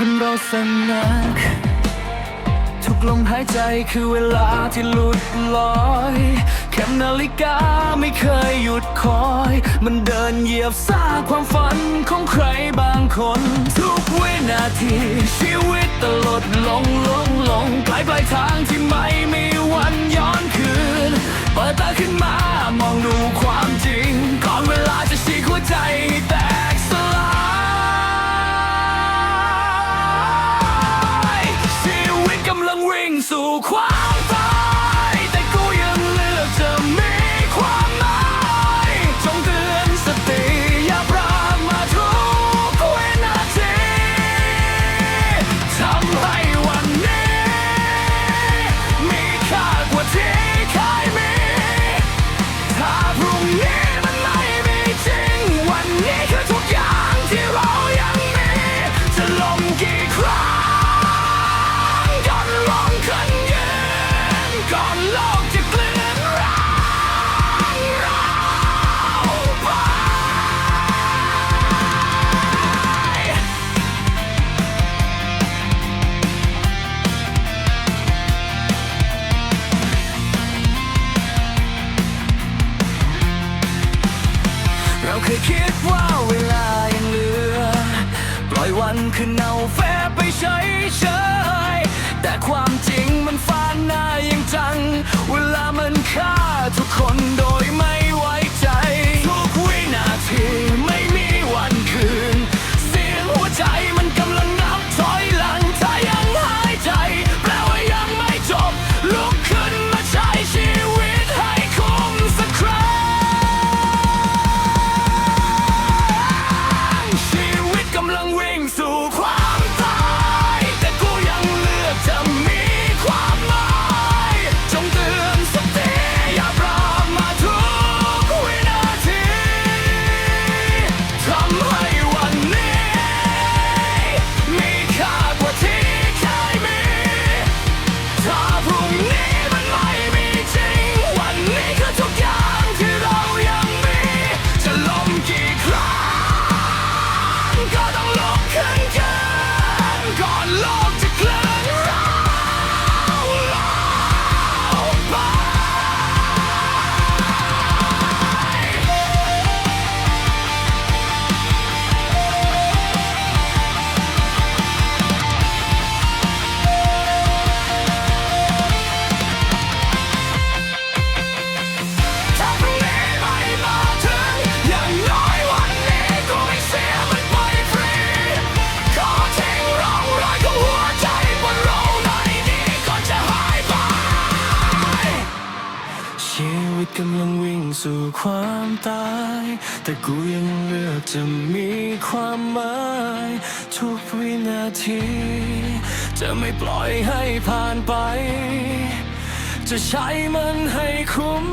คนเราสนัก ทุกลมหายใจคือเวลาที่หลุดลอยเข็มนาฬิกาไม่เคยหยุดคอย มันเดินเหยียบซากความฝันของใครบางคน ทุกวินาทีชีวิตตลดลงลงลงไกลปลายทางที่ไม่ เราเคยคิดว่าเวลายังเหลือ ปล่อยวันคืนเอาแฟไปใช้เชิญ กำลังวิ่งสู่ความตาย แต่กูยังเลือกจะมีความหมาย ทุกวินาที จะไม่ปล่อยให้ผ่านไป จะใช้มันให้คุ้ม